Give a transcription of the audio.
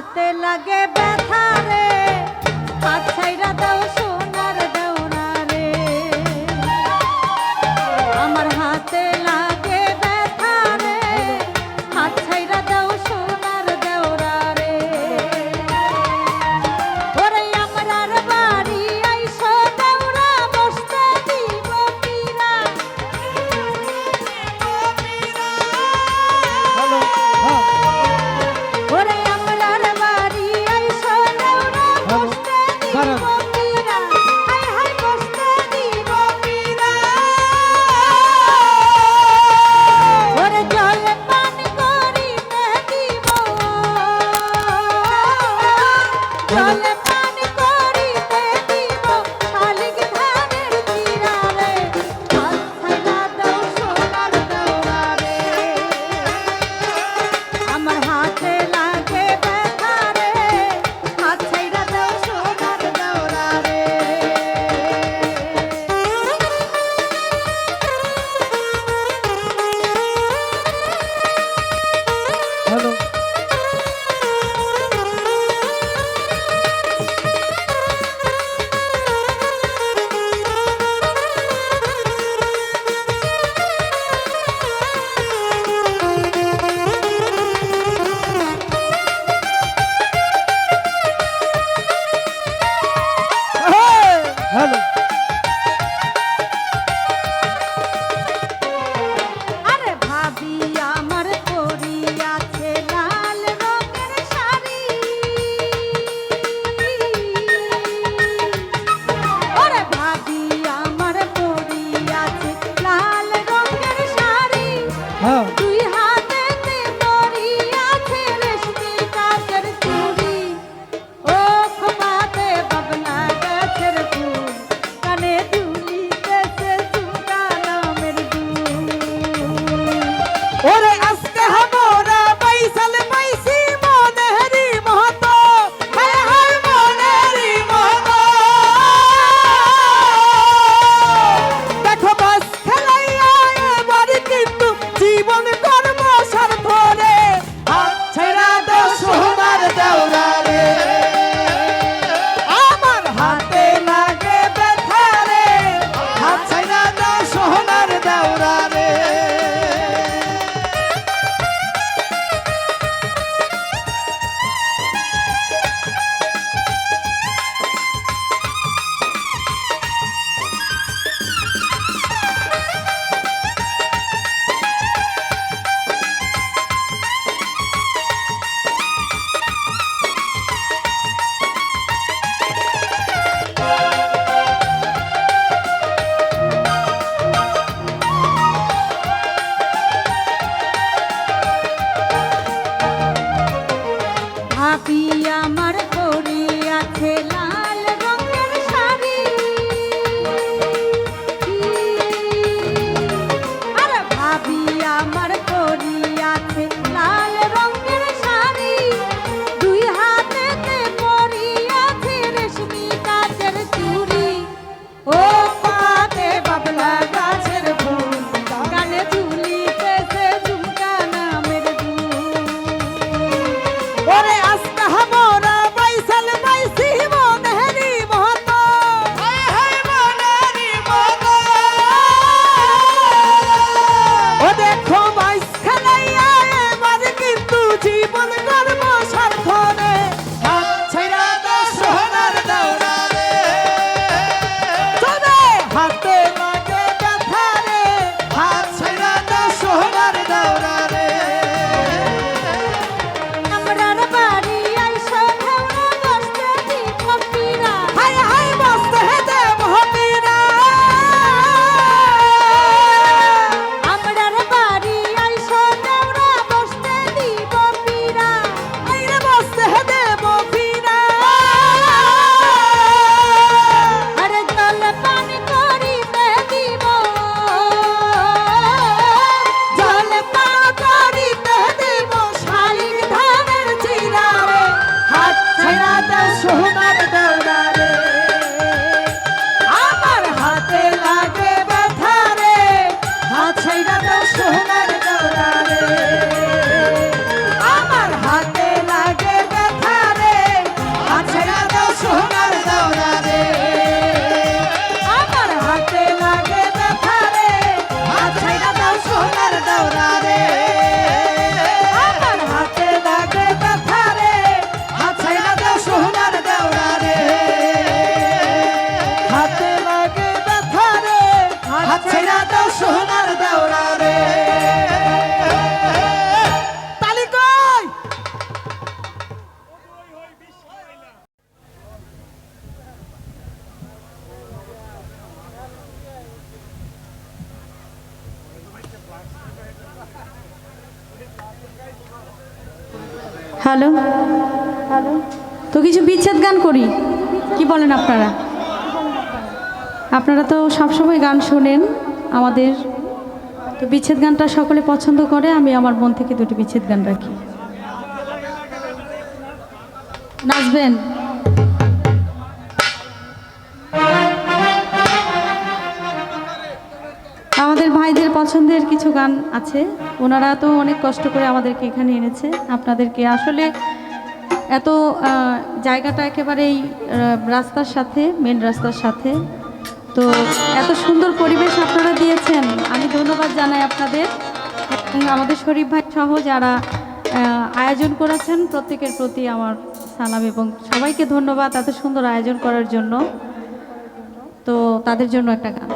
হাতে লাগে hello hello? তো কিছু বিচ্ছেদ গান করি? কি বলেন আপনারা? আপনারা তো সবসময় গান শোনেন। আমাদের তো বিচ্ছেদ গানটা সকলে পছন্দ করে, আমি আমার মন থেকে দুটি বিচ্ছেদ গান রাখি। নাচবেন? আমাদের ভাইদের পছন্দের কিছু গান আছে। ওনারা তো অনেক কষ্ট করে আমাদেরকে এখানে এনেছে। আপনাদেরকে আসলে এত জায়গাটা একেবারেই রাস্তার সাথে মেন রাস্তার সাথে। তো এত সুন্দর পরিবেশ আপনারা দিয়েছেন। আমি ধন্যবাদ জানাই আপনাদের। এবং আমাদের শরীফ ভাই সহ যারা আয়োজন করেছেন, প্রত্যেকের প্রতি আমার সালাম এবং সবাইকে ধন্যবাদ এত সুন্দর আয়োজন করার জন্য। তো তাদের জন্য একটা গান।